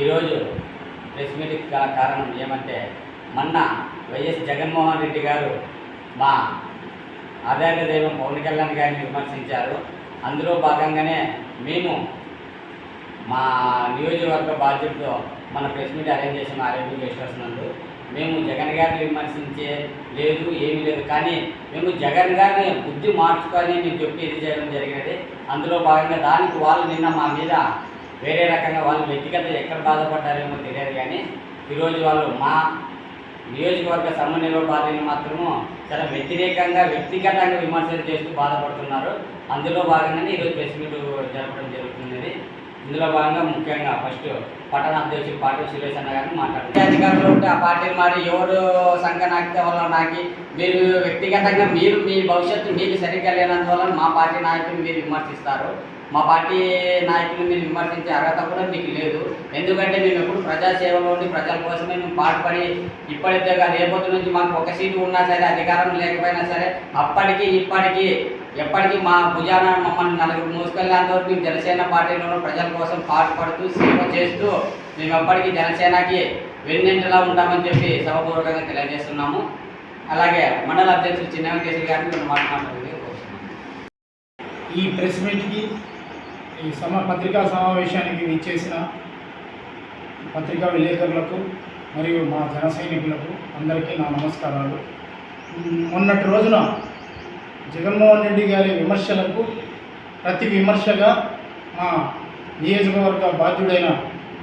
ఈరోజు ప్రెస్ మీట్కి గల కారణం ఏమంటే మొన్న వైఎస్ జగన్మోహన్ రెడ్డి గారు మా ఆదాయ దైవం పవన్ కళ్యాణ్ గారిని విమర్శించారు. అందులో భాగంగానే మేము మా నియోజకవర్గ బాధ్యతతో మన ప్రెస్ మీట్ అరేంజ్ చేసాం ఆరోగ్య గెస్ట్ మేము జగన్ గారిని విమర్శించే లేదు ఏమీ లేదు. కానీ మేము జగన్ గారిని బుద్ధి మార్చుకొని మేము చెప్పి ఇది చేయడం జరిగినది. అందులో భాగంగా దానికి వాళ్ళు నిన్న మా మీద వేరే రకంగా వాళ్ళు వ్యక్తిగత ఎక్కడ బాధపడ్డారేమో తెలియదు కానీ ఈరోజు వాళ్ళు మా నియోజకవర్గ సమన్వయ పార్టీని మాత్రము చాలా వ్యతిరేకంగా వ్యక్తిగతంగా విమర్శలు చేస్తూ బాధపడుతున్నారు. అందులో భాగంగానే ఈరోజు ప్రెస్ మీట్ జరపడం జరుగుతున్నది. ఇందులో భాగంగా ముఖ్యంగా ఫస్ట్ పట్టణ అధ్యక్షుడు పార్టీ సురేష్ అన్న గారిని మాట్లాడుతున్నారు అధికారులు ఉంటే ఆ పార్టీ మరి ఎవరు సంఘ నాయకత వల్ల నాకి మీరు వ్యక్తిగతంగా మీరు మీ భవిష్యత్తు మీకు సరిగ్గా లేనందువల్ల మా పార్టీ నాయకులు మీరు విమర్శిస్తారు. మా పార్టీ నాయకులు మీరు విమర్శించే అర్హత కూడా మీకు లేదు. ఎందుకంటే మేము ఎప్పుడు ప్రజాసేవలో ఉండి ప్రజల కోసమే మేము పాటుపడి ఇప్పటికే కాదు రేపటి నుంచి మాకు ఒక సీటు ఉన్నా సరే అధికారం లేకపోయినా సరే అప్పటికి ఇప్పటికీ ఎప్పటికీ మా భుజాన మమ్మల్ని నలుగురు మోసుకెళ్ళేంత వరకు మేము జనసేన పార్టీలోనూ ప్రజల కోసం పాటుపడుతూ సేవ చేస్తూ మేము ఎప్పటికీ జనసేనకి వెన్నెంటలా ఉంటామని చెప్పి సభపూర్వకంగా తెలియజేస్తున్నాము. అలాగే మండల అధ్యక్షుడు చిన్న వెంకటేశ్వర గారిని మేము మాట్లాడుతుంది ఈ ప్రెస్ మీట్కి ఈ సమ పత్రికా సమావేశానికి విచ్చేసిన పత్రికా విలేకరులకు మరియు మా జన సైనికులకు అందరికీ నా నమస్కారాలు. మొన్నటి రోజున జగన్మోహన్ రెడ్డి గారి విమర్శలకు ప్రతి విమర్శగా మా నియోజకవర్గ బాధ్యుడైన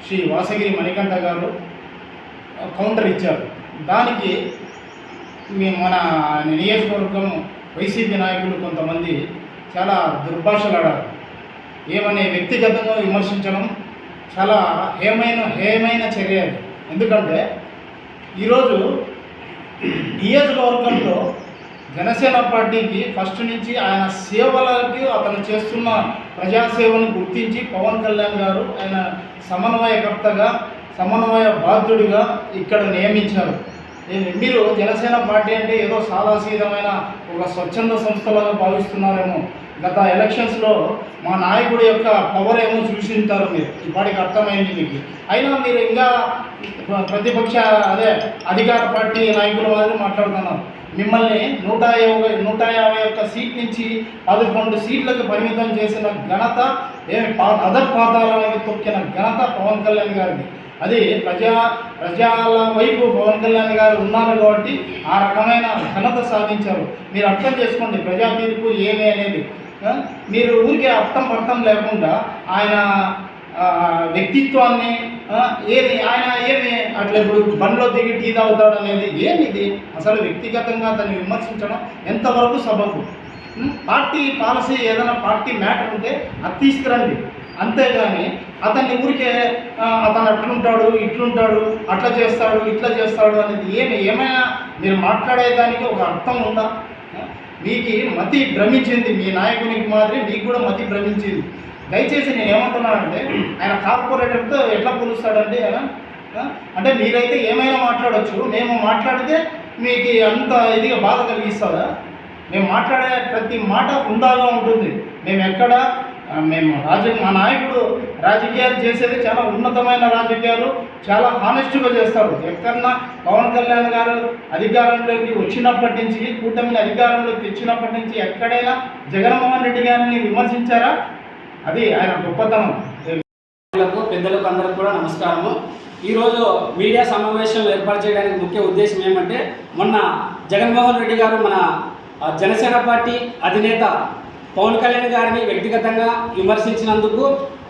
శ్రీ వాసగిరి మణికంఠ గారు కౌంటర్ ఇచ్చారు. దానికి మన నియోజకవర్గం వైసీపీ నాయకులు కొంతమంది చాలా దుర్భాషలాడారు. ఏమని వ్యక్తిగతంగా విమర్శించడం చాలా హేమైన హేమైన చర్య ఎందుకంటే ఈరోజు నియోజకవర్గంలో జనసేన పార్టీకి ఫస్ట్ నుంచి ఆయన సేవలకి అతను చేస్తున్న ప్రజాసేవను గుర్తించి పవన్ కళ్యాణ్ గారు ఆయన సమన్వయకర్తగా సమన్వయ బాధ్యుడిగా ఇక్కడ నియమించారు. మీరు జనసేన పార్టీ అంటే ఏదో సాదాసీదమైన ఒక స్వచ్ఛంద సంస్థలాగా భావిస్తున్నారేమో. గత ఎలక్షన్స్లో మా నాయకుడి యొక్క పవర్ ఏమో చూసింటారు మీరు. ఇప్పటికి అర్థమైంది మీకు. అయినా మీరు ఇంకా ప్రతిపక్ష అదే అధికార పార్టీ నాయకుల వారిని మాట్లాడుతున్నారు. మిమ్మల్ని నూట యాభై నూట యాభై ఒక్క సీట్ నుంచి పదకొండు సీట్లకు పరిమితం చేసిన ఘనత ఏమి పా అదర్ పాతాళానికి తొక్కిన ఘనత పవన్ కళ్యాణ్ గారిది. అది ప్రజా ప్రజల వైపు పవన్ కళ్యాణ్ గారు ఉన్నారు కాబట్టి ఆ రకమైన ఘనత సాధించారు. మీరు అర్థం చేసుకోండి ప్రజా తీర్పు ఏమి అనేది. మీరు ఊరికే అర్థం పర్థం లేకుండా ఆయన వ్యక్తిత్వాన్ని ఏది ఆయన ఏమి అట్లా ఇప్పుడు బండ్లో దిగి టీ తాగుతాడు అనేది ఏమిది? అసలు వ్యక్తిగతంగా అతన్ని విమర్శించడం ఎంతవరకు సబబు? పార్టీ పాలసీ ఏదైనా పార్టీ మ్యాటర్ ఉంటే అది తీసుకురండి. అంతేగాని అతన్ని ఊరికే అతను అట్లుంటాడు ఇట్లుంటాడు అట్లా చేస్తాడు ఇట్లా చేస్తాడు అనేది ఏమి ఏమైనా మీరు మాట్లాడేదానికి ఒక అర్థం ఉందా? మీకు మతి భ్రమించింది మీ నాయకునికి మాదిరి మీకు కూడా మతి భ్రమించింది. దయచేసి నేను ఏమంటున్నానంటే ఆయన కార్పొరేటర్తో ఎట్లా పోలుస్తాడండి ఆయన? అంటే మీరైతే ఏమైనా మాట్లాడొచ్చు మేము మాట్లాడితే మీకు అంత ఇదిగా బాధ కలిగిస్తుందా మేము మాట్లాడే ప్రతి మాట ఉండాగా ఉంటుంది. మేము ఎక్కడ మేము రాజ మా నాయకుడు రాజకీయాలు చేసేది చాలా ఉన్నతమైన రాజకీయాలు చాలా హానెస్ట్గా చేస్తారు. ఎక్కడన్నా పవన్ కళ్యాణ్ గారు అధికారంలోకి వచ్చినప్పటి నుంచి కూటమిని అధికారంలోకి తెచ్చినప్పటి నుంచి ఎక్కడైనా జగన్మోహన్ రెడ్డి గారిని విమర్శించారా? అది ఆయన గొప్పతనం. పెద్దలకు అందరికి కూడా నమస్కారము. ఈరోజు మీడియా సమావేశం ఏర్పాటు చేయడానికి ముఖ్య ఉద్దేశం ఏమంటే మొన్న జగన్మోహన్ రెడ్డి గారు మన జనసేన పార్టీ అధినేత పవన్ కళ్యాణ్ గారిని వ్యక్తిగతంగా విమర్శించినందుకు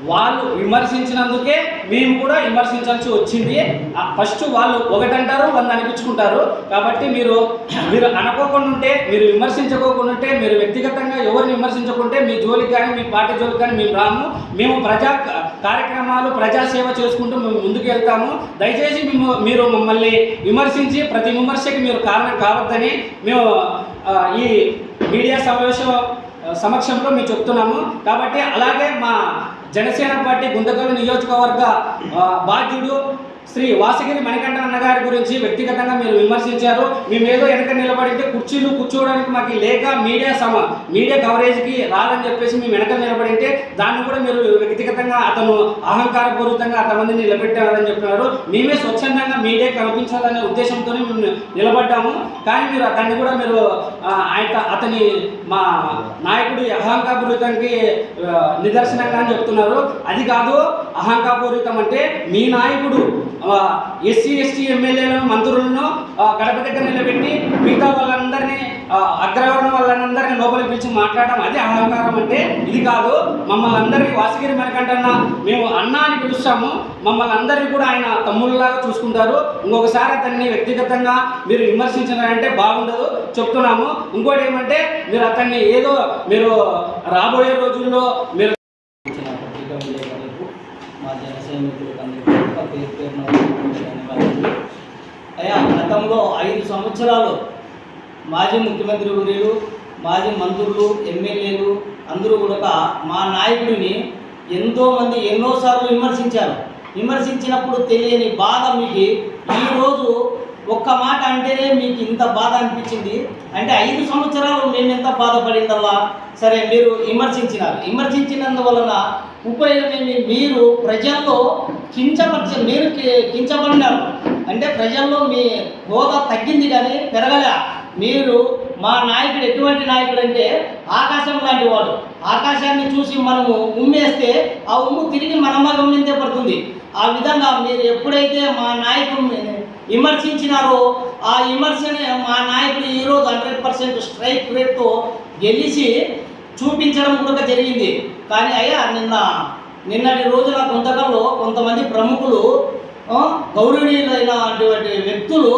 వాళ్ళు విమర్శించినందుకే మేము కూడా విమర్శించాల్సి వచ్చింది. ఫస్ట్ వాళ్ళు ఒకటంటారు వంద అనిపించుకుంటారు. కాబట్టి మీరు మీరు అనుకోకుండా ఉంటే మీరు విమర్శించుకోకుండా ఉంటే మీరు వ్యక్తిగతంగా ఎవరిని విమర్శించకుంటే మీ జోలికి కానీ మీ పార్టీ జోలికి కానీ మేము రాము. మేము ప్రజా కార్యక్రమాలు ప్రజాసేవ చేసుకుంటూ మేము ముందుకు వెళ్తాము. దయచేసి మేము మీరు మమ్మల్ని విమర్శించి ప్రతి విమర్శకి మీరు కారణం కావద్దని మేము ఈ మీడియా సమావేశం సమక్షంలో మేము చెప్తున్నాము. కాబట్టి అలాగే మా జనసేన పార్టీ గుంతకల్ నియోజకవర్గ బాధ్యుడు శ్రీ వాసగిరి మణికంఠ అన్నగారి గురించి వ్యక్తిగతంగా మీరు విమర్శించారు. మేము మీద వెనక నిలబడితే కుర్చీలు కూర్చోవడానికి మాకు లేక మీడియా సమ మీడియా కవరేజ్కి రాదని చెప్పేసి మేము వెనక నిలబడింటే దాన్ని కూడా మీరు వ్యక్తిగతంగా అతను అహంకారపూరితంగా అంతమందిని నిలబెట్టారని చెప్పినారు. మేమే స్వచ్ఛందంగా మీడియా కనిపించాలనే ఉద్దేశంతో మేము నిలబడ్డాము. కానీ మీరు దాన్ని కూడా మీరు ఆయన అతని మా నాయకుడి అహంకారపూరితానికి నిదర్శనంగా అని చెప్తున్నారు. అది కాదు అహంకారపూరితం అంటే మీ నాయకుడు ఎస్సీ ఎస్టీ ఎమ్మెల్యేలను మంత్రులను గడప దగ్గర నిలబెట్టి మిగతా వాళ్ళందరినీ అగ్రవర్ణం వాళ్ళందరినీ లోపలికి పిలిచి మాట్లాడడం అది అహంకారం అంటే. ఇది కాదు మమ్మల్ని అందరినీ వాసగిరి మనకంటన్నా మేము అన్న అని పిలుస్తాము. మమ్మల్ని అందరినీ కూడా ఆయన తమ్ముళ్ళలాగా చూసుకుంటారు. ఇంకొకసారి అతన్ని వ్యక్తిగతంగా మీరు విమర్శించారంటే బాగుండదు. చెప్తున్నాము. ఇంకోటి ఏమంటే మీరు అతన్ని ఏదో మీరు రాబోయే రోజుల్లో మీరు మా జనసైనికులకు అందరికీ కూడా పేరు పేరున అయ్యా గతంలో ఐదు సంవత్సరాలు మాజీ ముఖ్యమంత్రి వర్యులు మాజీ మంత్రులు ఎమ్మెల్యేలు అందరూ కూడా మా నాయకుడిని ఎంతోమంది ఎన్నోసార్లు విమర్శించారు. విమర్శించినప్పుడు తెలియని బాధ మీకు ఈరోజు ఒక్క మాట అంటేనే మీకు ఇంత బాధ అనిపించింది? అంటే ఐదు సంవత్సరాలు మేము ఎంత బాధపడిందల్లా? సరే మీరు విమర్శించినారు. విమర్శించినందువలన ఉపయోగం మీరు ప్రజల్లో కించపరిచ మీరు కించబడినారు. అంటే ప్రజల్లో మీ హోదా తగ్గింది కానీ పెరగలే. మీరు మా నాయకుడు ఎటువంటి నాయకుడు అంటే ఆకాశం లాంటి వాడు. ఆకాశాన్ని చూసి మనము ఉమ్మేస్తే ఆ ఉమ్ము తిరిగి మన మగం పడుతుంది ఆ విధంగా మీరు ఎప్పుడైతే మా నాయకుడు విమర్శించినారో ఆ విమర్శని మా నాయకుడు ఈరోజు హండ్రెడ్ పర్సెంట్ స్ట్రైక్ రేట్తో గెలిచి చూపించడం కూడా జరిగింది. కానీ అయ్యా నిన్న నిన్నటి రోజున గుంతకల్లో కొంతమంది ప్రముఖులు ఆ, గౌరవనీయులైనటువంటి వ్యక్తులు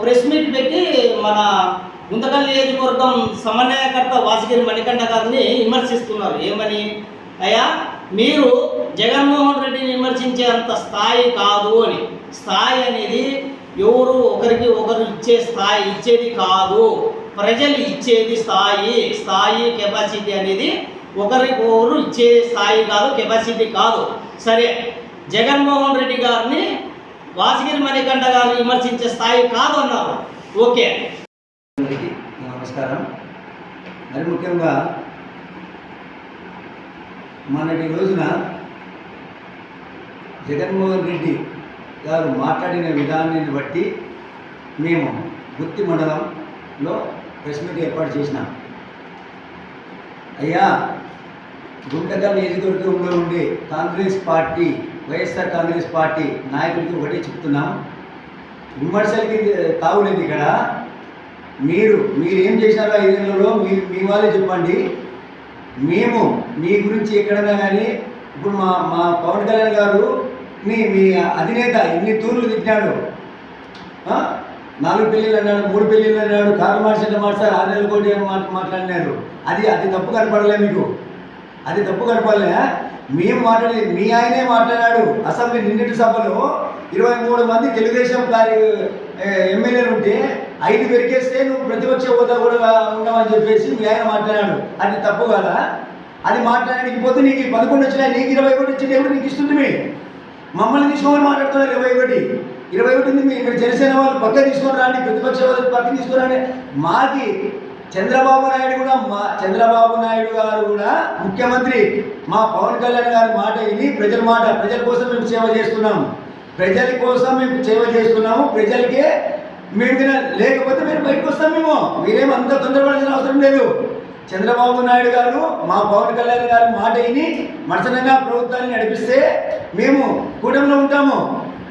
ప్రెస్ మీట్ పెట్టి మన గుంతకల్ నియోజకవర్గం సమన్వయకర్త వాసుగిరి మణికంఠ గారిని విమర్శిస్తున్నారు. ఏమని? అయ్యా మీరు జగన్మోహన్ రెడ్డిని విమర్శించే అంత స్థాయి కాదు అని. స్థాయి అనేది ఎవరు ఒకరికి ఒకరు ఇచ్చే స్థాయి ఇచ్చేది కాదు. ప్రజలు ఇచ్చేది స్థాయి. స్థాయి కెపాసిటీ అనేది ఒకరికి ఒకరు ఇచ్చే స్థాయి కాదు కెపాసిటీ కాదు. సరే జగన్మోహన్ రెడ్డి గారిని వాసగిరి మణికంఠ గారు విమర్శించే స్థాయి కాదు అన్నారు. ఓకే. నమస్కారం. మరి ముఖ్యంగా మొన్నటి రోజున జగన్మోహన్ రెడ్డి గారు మాట్లాడిన విధానాన్ని బట్టి మేము గుత్తి మండలంలో ప్రెస్ మీట్ ఏర్పాటు చేసినాం. అయ్యా గుంటకల్ నియోజకవర్గంలో ఉండే Congress party YSR Congress party నాయకులకి ఒకటే చెప్తున్నాం. విమర్శలకి తావులేదు ఇక్కడ. మీరు మీరు ఏం చేశారో ఐదేళ్ళలో మీ మీ వాళ్ళే చెప్పండి. మేము మీ గురించి ఎక్కడైనా కానీ ఇప్పుడు మా మా పవన్ కళ్యాణ్ గారు నీ మీ అధినేత ఎన్ని తూర్లు తిట్టినాడు. నాలుగు పెళ్ళిళ్ళు అన్నాడు మూడు పెళ్ళిళ్ళు అన్నాడు కారు మార్చండి మార్చారు ఆరు నెలల కోటి ఏమో మాట మాట్లాడినారు. అది అది తప్పు కనపడలే మీకు. అది తప్పు కనపడలే మేము మాట్లాడి మీ ఆయనే మాట్లాడాడు. అసెంబ్లీ నిన్నటి సభలో ఇరవై మూడు మంది తెలుగుదేశం కార్య ఎమ్మెల్యేలు ఉంటే ఐదు పెరికేస్తే నువ్వు ప్రతిపక్ష హోదా కూడా ఉండవని చెప్పేసి మీ ఆయన మాట్లాడాడు. అది తప్పు కదా? అది మాట్లాడడానికి పోతే నీకు పదకొండు వచ్చినాయి నీకు ఇరవై ఒకటి వచ్చింది ఎవరు నీకు ఇస్తుంది మమ్మల్ని తీసుకోమని మాట్లాడుతున్నారు ఇరవై ఒకటి. ఇరవై ఒకటి మీ ఇక్కడ జనసేన వాళ్ళు పక్క తీసుకొని రాండి ప్రతిపక్ష వాళ్ళు పక్క తీసుకొని రాండి. చంద్రబాబు నాయుడు కూడా మా చంద్రబాబు నాయుడు గారు కూడా ముఖ్యమంత్రి. మా పవన్ కళ్యాణ్ గారి మాట విని ప్రజల మాట ప్రజల కోసం మేము సేవ చేస్తున్నాము. ప్రజల కోసం మేము సేవ చేస్తున్నాము. ప్రజలకే మేము లేకపోతే మీరు బయటకు వస్తాం మేము. మీరేం అంత తొందరపడాల్సిన అవసరం లేదు. చంద్రబాబు నాయుడు గారు మా పవన్ కళ్యాణ్ గారు మాట విని మనసనంగా ప్రభుత్వాన్ని నడిపిస్తే మేము కూటమిలో ఉంటాము.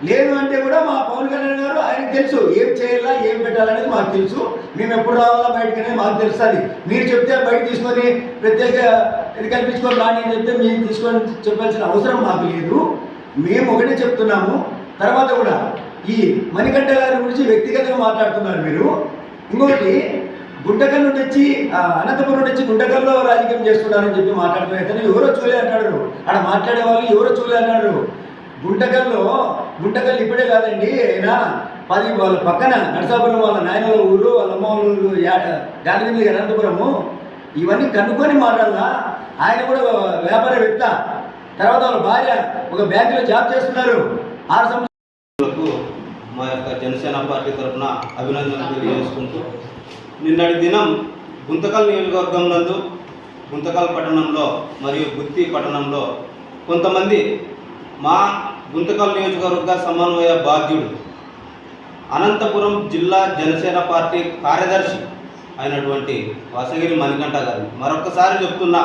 లేదు అంటే కూడా మా పవన్ కళ్యాణ్ గారు ఆయనకు తెలుసు ఏం చేయాలా ఏం పెట్టాలనేది మాకు తెలుసు. మేము ఎప్పుడు రావాలా బయటకు అనేది మాకు తెలుస్తుంది. మీరు చెప్తే బయట తీసుకొని ప్రత్యేక ఇది కల్పించుకొని రాని అని చెప్తే మేము తీసుకొని చెప్పాల్సిన అవసరం మాకు లేదు. మేము ఒకటే చెప్తున్నాము. తర్వాత కూడా ఈ మణికంఠ గారి గురించి వ్యక్తిగతంగా మాట్లాడుతున్నారు మీరు. ఇంకొకటి గుంటకల్ నుండి వచ్చి ఆ, అనంతపురం నుండి వచ్చి గుంటకల్లో రాజకీయం చేస్తున్నారని చెప్పి మాట్లాడుతున్నారు ఇతను ఎవరో చూలే అంటాడు ఆడ మాట్లాడే వాళ్ళు ఎవరో చూలే అన్నాడు గుంటకల్లో గుంటకల్ ఇప్పుడే కాదండి అయినా పది వాళ్ళ పక్కన నరసాపురం వాళ్ళ నాయనల ఊరు వాళ్ళ అమ్మ వాళ్ళ ఊరు గాంధీ అనంతపురము ఇవన్నీ కనుక్కొని మాట్లాడాలా? ఆయన కూడా వ్యాపారవేత్త. తర్వాత వాళ్ళ భార్య ఒక బ్యాంకులో జాబ్ చేస్తున్నారు. ఆరు సంవత్సరాలకు మా యొక్క జనసేన పార్టీ తరఫున అభినందనలు తెలియజేసుకుంటూ నిన్నటి దినం గుంతకల్ నియోజకవర్గం నందు గుంతకల్ పట్టణంలో మరియు గుత్తి పట్టణంలో కొంతమంది మా గుంతకల్ నియోజకవర్గ సమన్వయ బాధ్యుడు అనంతపురం జిల్లా జనసేన పార్టీ కార్యదర్శి అయినటువంటి వాసగిరి మణికంఠ గారు. మరొకసారి చెప్తున్నా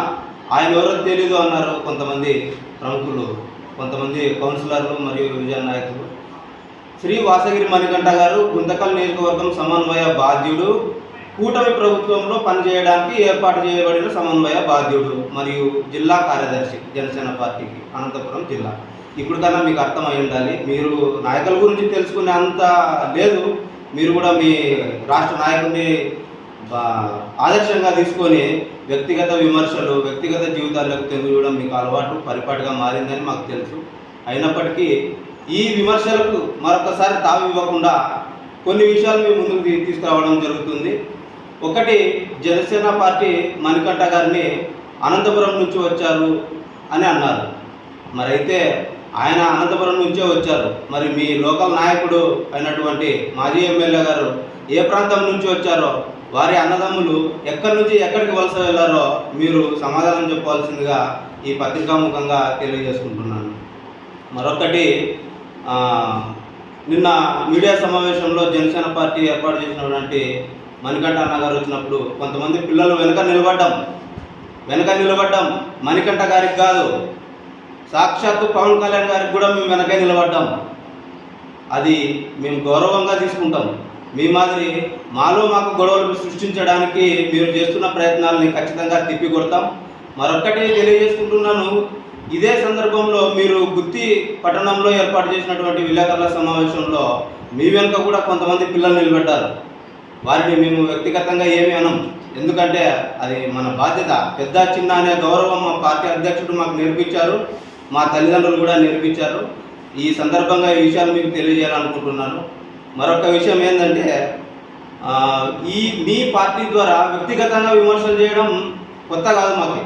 ఆయన ఎవరో తెలీదు అన్నారు కొంతమంది ప్రముఖులు కొంతమంది కౌన్సిలర్లు మరియు విభజన నాయకులు. శ్రీ వాసగిరి మణికంఠ గారు గుంతకల్ నియోజకవర్గం సమన్వయ బాధ్యుడు. కూటమి ప్రభుత్వంలో పనిచేయడానికి ఏర్పాటు చేయబడిన సమన్వయ బాధ్యుడు మరియు జిల్లా కార్యదర్శి జనసేన పార్టీకి అనంతపురం జిల్లా. ఇప్పుడు కన్నా మీకు అర్థమై ఉండాలి మీరు నాయకుల గురించి తెలుసుకునే అంత లేదు. మీరు కూడా మీ రాష్ట్ర నాయకుడిని బా- ఆదర్శంగా తీసుకొని వ్యక్తిగత విమర్శలు వ్యక్తిగత జీవితాలకు తెలియడం మీకు అలవాటు పరిపాటుగా మారిందని మాకు తెలుసు. అయినప్పటికీ ఈ విమర్శలకు మరొకసారి తావివ్వకుండా కొన్ని విషయాలు మీ ముందుకు తీసుకురావడం జరుగుతుంది. ఒకటి జనసేన పార్టీ మణికంఠ గారిని అనంతపురం నుంచి వచ్చారు అని అన్నారు. మరి అయితే ఆయన అనంతపురం నుంచే వచ్చారు. మరి మీ లోకల్ నాయకుడు అయినటువంటి మాజీ ఎమ్మెల్యే గారు ఏ ప్రాంతం నుంచి వచ్చారో వారి అన్నదమ్ములు ఎక్కడి నుంచి ఎక్కడికి వలస వెళ్ళారో మీరు సమాధానం చెప్పవలసిందిగా ఈ పత్రికాముఖంగా తెలియజేసుకుంటున్నాను. మరొకటి నిన్న మీడియా సమావేశంలో జనసేన పార్టీ ఏర్పాటు చేసినటువంటి మణికంఠ అన్న గారు వచ్చినప్పుడు కొంతమంది పిల్లలు వెనక నిలబడ్డాం. వెనక నిలబడ్డాం. మణికంఠ గారికి కాదు సాక్షాత్తు పవన్ కళ్యాణ్ గారికి కూడా మేము వెనక నిలబడ్డాం. అది మేము గౌరవంగా తీసుకుంటాం. మీ మాదిరి మాలో మాకు గొడవలు సృష్టించడానికి మీరు చేస్తున్న ప్రయత్నాలని ఖచ్చితంగా తిప్పి కొడతాం మరొక్కటి తెలియజేసుకుంటున్నాను ఇదే సందర్భంలో మీరు గుత్తి పట్టణంలో ఏర్పాటు చేసినటువంటి విలేకరుల సమావేశంలో మీ వెనుక కూడా కొంతమంది పిల్లలు నిలబెట్టారు వారిని మేము వ్యక్తిగతంగా ఏమీ అనం ఎందుకంటే అది మన బాధ్యత. పెద్ద చిన్న అనే గౌరవం మా పార్టీ అధ్యక్షుడు మాకు నేర్పించారు. మా తల్లిదండ్రులు కూడా నేర్పించారు. ఈ సందర్భంగా ఈ విషయాలు మీకు తెలియజేయాలనుకుంటున్నాను. మరొక విషయం ఏంటంటే ఈ మీ పార్టీ ద్వారా వ్యక్తిగతంగా విమర్శలు చేయడం కొత్త కాదు మాకు.